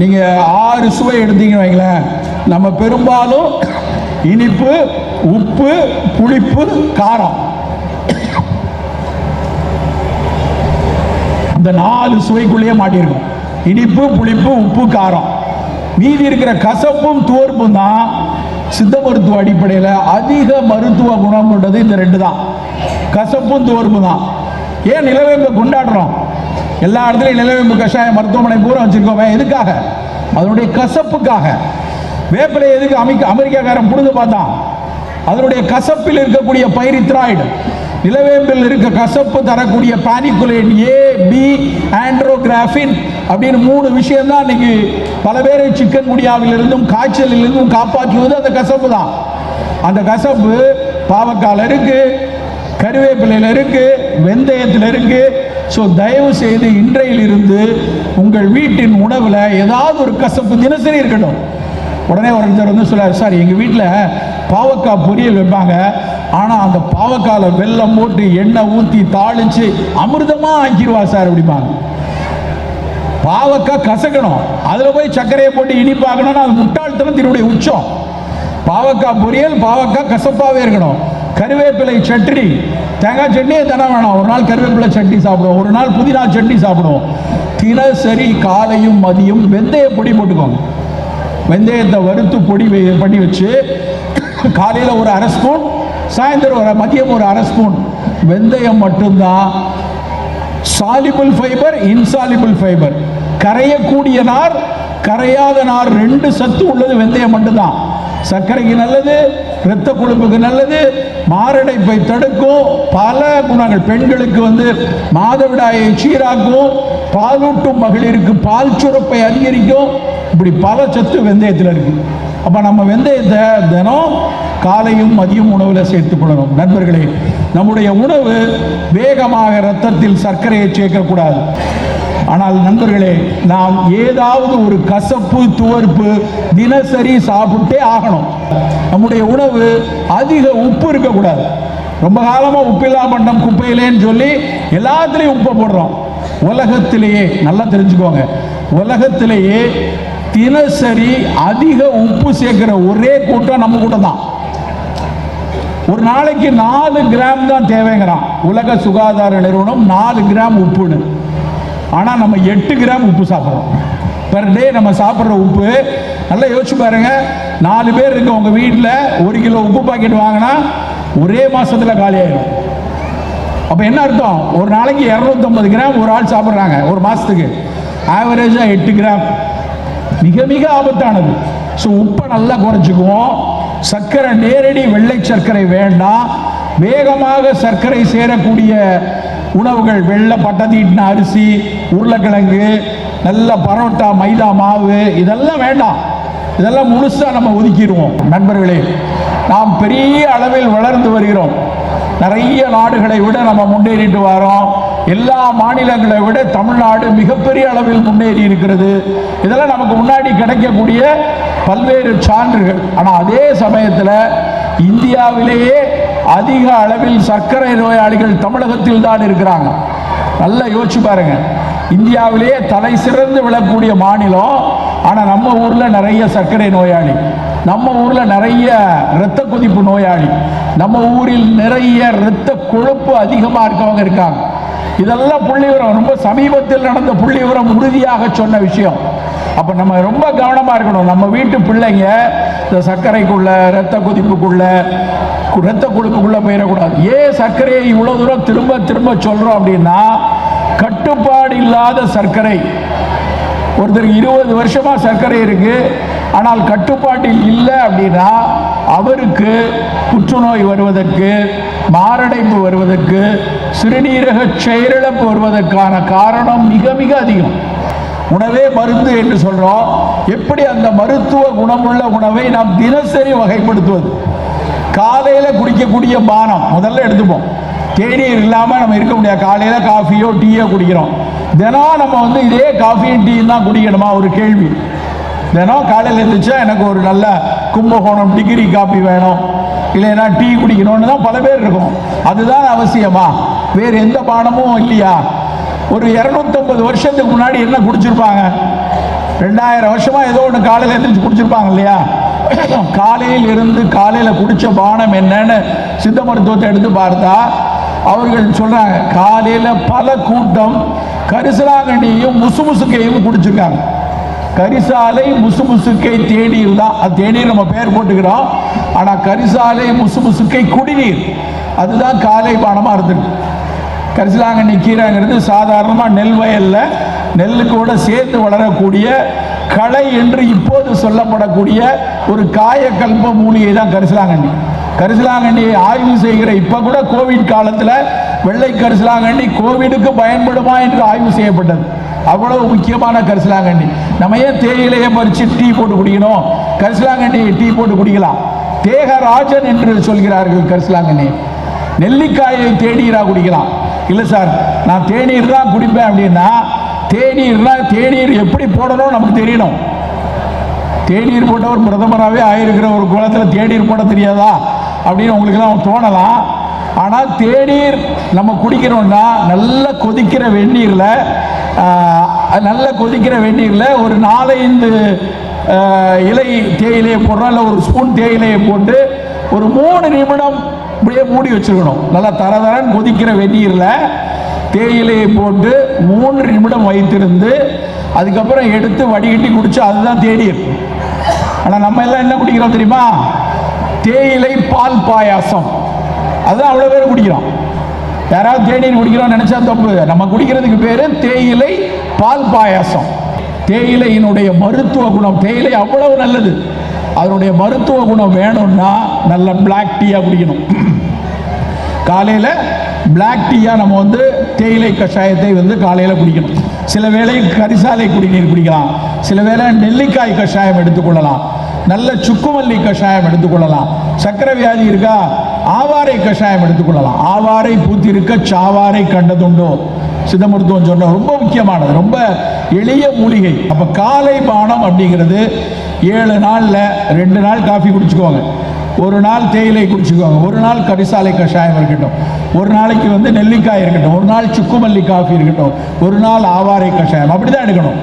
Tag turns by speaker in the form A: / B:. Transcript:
A: நீங்கள் ஆறு சுவை எடுத்தீங்கன்னு வைங்களேன். நம்ம பெரும்பாலும் இனிப்பு உப்பு புளிப்பு காரம். இந்த நாலு சுவைக்குள்ளேயே மாட்டியிருக்கும். இனிப்பு புளிப்பு உப்பு காரம். மீதி இருக்கிற கசப்பும் துவர்ப்பும் தான் சித்த மருத்துவ அடிப்படையில் அதிக மருத்துவ குணம் கொண்டது இந்த ரெண்டு தான். கசப்பும் துவர்ப்பு தான். ஏன் நிலவேம்பை கொண்டாடுறோம்? எல்லா இடத்துலையும் நிலவேம்பு கஷாயம் மருத்துவமனை பூரா வச்சுருக்கோமே. எதுக்காக? அதனுடைய கசப்புக்காக. வேப்பிலை எதுக்கு அமெரிக்க அமெரிக்காக்காரன் புரிந்து பார்த்தான்? அதனுடைய கசப்பில் இருக்கக்கூடிய பைரித்ராய்டு. நிலவேம்பில் இருக்க கசப்பு தரக்கூடிய பானிக்குலேன் ஏ பி ஆண்ட்ரோகிராஃபின் அப்படின்னு மூணு விஷயம் தான் இன்னைக்கு பல பேரை சிக்கன் குடியாவிலிருந்தும் காய்ச்சலிலிருந்தும் காப்பாற்றுவது அந்த கசப்பு தான். அந்த கசப்பு பாவக்கால இருக்குது கருவேப்பிலையில் இருக்கு வெந்தயத்தில் இருக்குது ஸோ தயவு செய்து இன்றையிலிருந்து உங்கள் வீட்டின் உணவில் ஏதாவது ஒரு கசப்பு தினசரி இருக்கட்டும். உடனே ஒருத்தர் வந்து சொல்றாரு சார் எங்கள் வீட்டில் பாவக்காய் பொரியல் வைப்பாங்க. ஆனால் அந்த பாவக்காயில் வெல்லம் போட்டு எண்ணெய் ஊற்றி தாளித்து அமிர்தமாக ஆக்கிடுவா சார் அப்படிம்பாங்க. பாவக்காய் கசக்கணும். அதில் போய் சர்க்கரையை போட்டு இனிப்பாக்கணும்னா அது முட்டாள்தனத்தினுடைய உச்சம். பாவக்காய் பொரியல் பாவக்காய் கசப்பாகவே இருக்கணும். கருவேப்பிலை சட்னி. தேங்காய் சட்னியே தானே வேணாம். ஒரு நாள் கருவேப்பிலை சட்னி சாப்பிடுவோம். ஒரு நாள் புதினா சட்னி சாப்பிடுவோம். தினசரி காலையும் மதியம் வெந்தய பொடி போட்டுக்கோங்க. வெந்தயத்தை வறுத்து பொடி பண்ணி வச்சு காலையில் ஒரு அரை ஸ்பூன் சாயந்தரம் ஒரு மதியம் ஒரு அரை ஸ்பூன் வெந்தயம் மட்டும்தான். சாலிபிள் ஃபைபர் இன்சாலிபிள் ஃபைபர் கரையக்கூடிய நார் கரையாத நார் ரெண்டு சத்து உள்ளது வெந்தயம் மட்டும்தான். சர்க்கரைக்கு நல்லது இரத்த கொழுப்புக்கு நல்லது மாரடைப்பை தடுக்கும். பல குணங்கள். பெண்களுக்கு வந்து மாதவிடாயை சீராக்கும். பாலூட்டும் மகளிருக்கு பால் சுரப்பை அதிகரிக்கும். இப்படி பல சத்து வெந்தயத்தில் இருக்கு. அப்போ நம்ம வெந்தயத்தை தினம் காலையும் மதியம் உணவில் சேர்த்துக்கொள்ளணும் நண்பர்களே நம்முடைய உணவு வேகமாக ரத்தத்தில் சர்க்கரையை சேர்க்கக்கூடாது. ஆனால் நண்பர்களே நாம் ஏதாவது ஒரு கசப்பு துவர்ப்பு தினசரி சாப்பிட்டே ஆகணும். நம்முடைய உணவு அதிக உப்பு இருக்கக்கூடாது. ரொம்ப காலமாக உப்பில்லா மண்டம் குப்பையிலேன்னு சொல்லி எல்லாத்துலேயும் உப்பை போடுறோம். உலகத்திலேயே நல்லா தெரிஞ்சுக்கோங்க. உலகத்திலேயே தினசரி அதிக உப்பு சேர்க்கிற ஒரே கூட்டம் நம்ம கூட தான். ஒரு நாளைக்கு நாலு கிராம் தான் தேவைங்கிறான். உலக சுகாதார நிறுவனம் நாலு கிராம் உப்புன்னு. ஆனால் நம்ம எட்டு கிராம் உப்பு சாப்பிட்றோம். பெர் டே நம்ம சாப்பிட்ற உப்பு நல்லா யோசிச்சு பாருங்க. நாலு பேர் இருக்க உங்கள் வீட்டில் ஒரு கிலோ உப்பு பாக்கெட் வாங்கினா ஒரே மாதத்தில் காலியாயிடும் அப்போ என்ன அர்த்தம்? ஒரு நாளைக்கு இரநூத்தம்பது கிராம் ஒரு ஆள் சாப்பிட்றாங்க ஒரு மாதத்துக்கு ஆவரேஜாக எட்டு கிராம். மிக மிக ஆபத்தானது. ஸோ உப்பை நல்லா குறைச்சிக்குவோம். சர்க்கரை நேரடி வெள்ளை சர்க்கரை வேண்டாம். வேகமாக சர்க்கரை சேரக்கூடிய உணவுகள் வெள்ளை பட்டத்தீட்டின அரிசி உருளைக்கிழங்கு நல்ல பரோட்டா மைதா மாவு இதெல்லாம் வேண்டாம். இதெல்லாம் முழுசாக நம்ம ஒதுக்கிடுவோம். நண்பர்களே நாம் பெரிய அளவில் வளர்ந்து வருகிறோம். நிறைய நாடுகளை விட நம்ம முன்னேறிட்டு வரோம். எல்லா மாநிலங்களை விட தமிழ்நாடு மிகப்பெரிய அளவில் முன்னேறி இருக்கிறது. இதெல்லாம் நமக்கு முன்னாடி கிடைக்கக்கூடிய பல்வேறு சான்றுகள். ஆனால் அதே சமயத்தில் இந்தியாவிலேயே அதிக அளவில் சர்க்கரை நோயாளிகள் தமிழகத்தில் தான் இருக்கிறாங்க. நல்லா யோசிச்சு பாருங்க. இந்தியாவிலேயே தலை சிறந்து விழக்கூடிய மாநிலம் ஆனால் நம்ம ஊரில் நிறைய சர்க்கரை நோயாளி நம்ம ஊரில் நிறைய இரத்த கொதிப்பு நோயாளி நம்ம ஊரில் நிறைய இரத்த கொழுப்பு அதிகமாக இருக்கவங்க இருக்காங்க. இதெல்லாம் புள்ளிவிவரம் ரொம்ப சமீபத்தில் நடந்த புள்ளிவிவரம் உறுதியாக சொன்ன விஷயம். அப்போ நம்ம ரொம்ப கவனமாக இருக்கணும். நம்ம வீட்டு பிள்ளைங்க இந்த சர்க்கரைக்குள்ள இரத்த கொதிப்புக்குள்ள ரத்த இரத்த போயிடக்கூடாது. ஏன் சர்க்கரையை இவ்வளோ தூரம் திரும்ப திரும்ப சொல்கிறோம் அப்படின்னா கட்டுப்பாடு இல்லாத சர்க்கரை. ஒருத்தருக்கு இருபது வருஷமா சர்க்கரை இருக்கு. ஆனால் கட்டுப்பாட்டில் இல்லை அப்படின்னா அவருக்கு புற்றுநோய் வருவதற்கு மாரடைப்பு வருவதற்கு சிறுநீரக செயலிழப்பு வருவதற்கான காரணம் மிக மிக அதிகம். உணவே மருந்து என்று சொல்றோம். எப்படி அந்த மருத்துவ குணமுள்ள உணவை நாம் தினசரி வகைப்படுத்துவது? காலையில் குடிக்கக்கூடிய பானம். முதல்ல எடுத்துப்போம். தேநீர் இல்லாமல் நம்ம இருக்க முடியாது. காலையில் காஃபியோ டீயோ குடிக்கிறோம். தினம் நம்ம வந்து இதே காஃபியும் டீயும் தான் குடிக்கணுமா? ஒரு கேள்வி. தினம் காலையில் இருந்துச்சா எனக்கு ஒரு நல்ல கும்பகோணம் டிகிரி காஃபி வேணும். இல்லைன்னா டீ குடிக்கணும்னு தான் பல பேர் இருக்கும். அதுதான் அவசியமா? வேறு எந்த பானமும் இல்லையா? ஒரு இரநூத்தம்பது வருஷத்துக்கு முன்னாடி என்ன குடிச்சிருப்பாங்க? ரெண்டாயிரம் வருஷமாக ஏதோ ஒன்று காலையில் எழுந்திரிச்சு குடிச்சிருப்பாங்க இல்லையா? காலையில் இருந்து காலையில் குடித்த பானம் என்னன்னு சித்த மருத்துவத்தை எடுத்து பார்த்தா அவர்கள் சொல்கிறாங்க காலையில் பல கூட்டம் கரிசலாங்கண்ணியும் முசுமுசுக்கையும் குடிச்சிருக்காங்க. கரிசாலை முசுமுசுக்கை தேநீர் தான். அது தேநீர் நம்ம பேர் போட்டுக்கிறோம். ஆனால் கரிசாலை முசுமுசுக்கை குடிநீர். அதுதான் காலை பானமாக இருந்துருக்கு. கரிசலாங்கண்ணி கீரைங்கிறது சாதாரணமாக நெல் வயலில் நெல்லுக்கூட சேர்த்து வளரக்கூடிய களை என்று இப்போது சொல்லப்படக்கூடிய ஒரு காயக்கல்ப மூலிகை தான் கரிசலாங்கண்ணி. கரிசலாங்கண்ணியை ஆய்வு செய்கிற இப்போ கூட கோவிட் காலத்தில் வெள்ளை கரிசலாங்கண்ணி கோவிடுக்கு பயன்படுமா என்று ஆய்வு செய்யப்பட்டது. அவ்வளவு முக்கியமான கரிசலாங்கண்ணி. நம்ம ஏன் தேயிலையை பறித்து டீ போட்டு குடிக்கணும்? கரிசலாங்கண்ணி டீ போட்டு குடிக்கலாம். தேகராஜன் என்று சொல்கிறார்கள் கரிசலாங்கண்ணி. நெல்லிக்காயை தேநீராக குடிக்கலாம். இல்லை சார் நான் தேநீர் தான் குடிப்பேன் அப்படின்னா தேநீர்னா தேநீர் எப்படி போடணும் நமக்கு தெரியணும். தேநீர் போட்டவர் பிரதமராகவே ஆயிருக்கிற ஒரு குளத்தில் தேநீர் போட தெரியாதா? அப்படின்னு உங்களுக்குலாம் தோணலாம். ஆனால் தேநீர் நம்ம குடிக்கிறோம்னா நல்ல கொதிக்கிற வெந்நீரில் நல்ல கொதிக்கிற வெந்நீரில் ஒரு நாலஞ்சு இலை தேயிலையை போடுறோம். இல்லை ஒரு ஸ்பூன் தேயிலையை போட்டு ஒரு மூணு நிமிடம் இப்படியே மூடி வச்சுருக்கணும். நல்லா தர தரன்னு கொதிக்கிற வெந்நீரில் தேயிலையை போட்டு மூன்று நிமிடம் வைத்திருந்து அதுக்கப்புறம் எடுத்து வடிகட்டி குடிச்சு அதுதான் தேநீர். ஆனால் நம்ம எல்லாம் என்ன குடிக்கிறோம் தெரியுமா? தேயிலை பால் பாயாசம். அதுதான் அவ்வளோ பேர் குடிக்கிறோம். யாராவது தேநீர் குடிக்கிறோம் நினைச்சா தப்பு. நம்ம குடிக்கிறதுக்கு பேர் தேயிலை பால் பாயாசம். தேயிலையினுடைய மருத்துவ குணம் தேயிலை அவ்வளவு நல்லது. அதனுடைய மருத்துவ குணம் வேணும்னா நல்ல பிளாக் டீயாக குடிக்கணும். காலையில் பிளாக் டீயா நம்ம வந்து தேயிலை கஷாயத்தை வந்து காலையில் குடிக்கணும். சில வேளை கரிசாலை குடிநீர் குடிக்கலாம். சில வேளை நெல்லிக்காய் கஷாயம் எடுத்துக்கொள்ளலாம். நல்ல சுக்குமல்லி கஷாயம் எடுத்துக்கொள்ளலாம். சக்கரை வியாதி இருக்கா? ஆவாரை கஷாயம் எடுத்துக்கொள்ளலாம். ஆவாரை பூத்திருக்க சாவாரை கண்டதுண்டோ? சித்த மருத்துவம் சொன்ன ரொம்ப முக்கியமானது. ரொம்ப எளிய மூலிகை. அப்போ காலை பானம் அப்படிங்கிறது ஏழு நாளில் ரெண்டு நாள் காஃபி குடிச்சுக்கோங்க ஒரு நாள் தேயிலை குடிச்சுக்கோங்க ஒரு நாள் கரிசாலை கஷாயம் இருக்கட்டும் ஒரு நாளைக்கு வந்து நெல்லிக்காய் இருக்கட்டும் ஒரு நாள் சுக்குமல்லி காஃபி இருக்கட்டும் ஒரு நாள் ஆவாரை கஷாயம் அப்படி தான் எடுக்கணும்.